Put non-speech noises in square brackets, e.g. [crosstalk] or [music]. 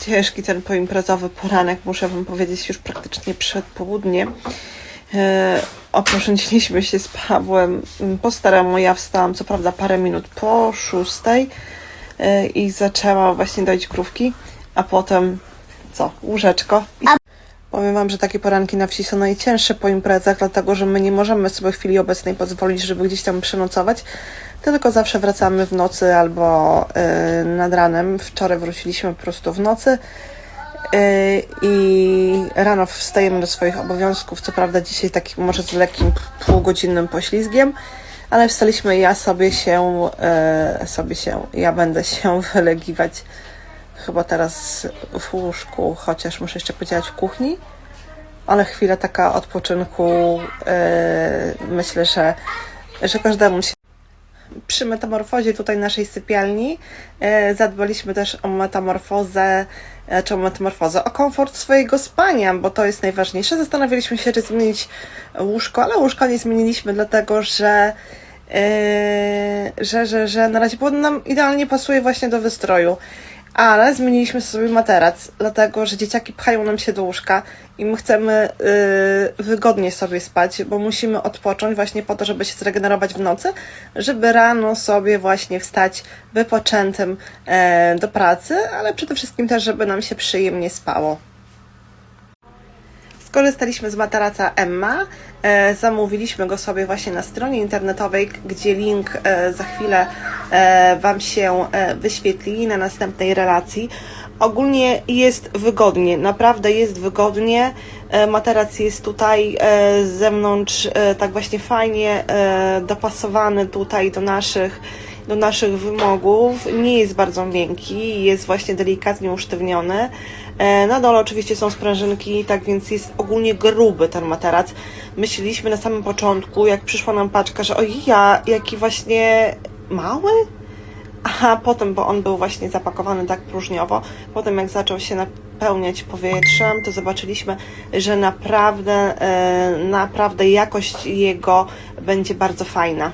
ciężki ten poimprezowy poranek, muszę Wam powiedzieć, już praktycznie przed południem. E, się z Pawłem mm, po staremu. Ja wstałam co prawda parę minut po szóstej e, i zaczęła właśnie doić krówki, a potem co? Łóżeczko. I Powiem Wam, że takie poranki na wsi są najcięższe po imprezach, dlatego że my nie możemy sobie w chwili obecnej pozwolić, żeby gdzieś tam przenocować, tylko zawsze wracamy w nocy albo y, nad ranem. Wczoraj wróciliśmy po prostu w nocy y, i rano wstajemy do swoich obowiązków. Co prawda dzisiaj takim może z lekkim półgodzinnym poślizgiem, ale wstaliśmy ja sobie się, y, sobie się, ja będę się [laughs] wylegiwać chyba teraz w łóżku, chociaż muszę jeszcze podziałać w kuchni. Ale chwila taka odpoczynku, e, myślę, że, że każdemu się. Przy metamorfozie tutaj naszej sypialni e, zadbaliśmy też o metamorfozę, e, czy o metamorfozę, o komfort swojego spania, bo to jest najważniejsze. Zastanawialiśmy się, czy zmienić łóżko, ale łóżko nie zmieniliśmy, dlatego że Yy, że, że, że na razie bo nam idealnie pasuje właśnie do wystroju. Ale zmieniliśmy sobie materac, dlatego że dzieciaki pchają nam się do łóżka i my chcemy yy, wygodnie sobie spać, bo musimy odpocząć właśnie po to, żeby się zregenerować w nocy, żeby rano sobie właśnie wstać wypoczętym e, do pracy, ale przede wszystkim też, żeby nam się przyjemnie spało. Skorzystaliśmy z materaca Emma. E, zamówiliśmy go sobie właśnie na stronie internetowej, gdzie link e, za chwilę Wam się e, wyświetli na następnej relacji. Ogólnie jest wygodnie, naprawdę jest wygodnie. E, materac jest tutaj e, z zewnątrz e, tak właśnie fajnie e, dopasowany tutaj do naszych do naszych wymogów. Nie jest bardzo miękki, jest właśnie delikatnie usztywniony. E, Na dole oczywiście są sprężynki, tak więc jest ogólnie gruby ten materac. Myśleliśmy na samym początku, jak przyszła nam paczka, że oj, ja, jaki właśnie mały? A potem, bo on był właśnie zapakowany tak próżniowo, potem jak zaczął się napełniać powietrzem, to zobaczyliśmy, że naprawdę, e, naprawdę jakość jego będzie bardzo fajna.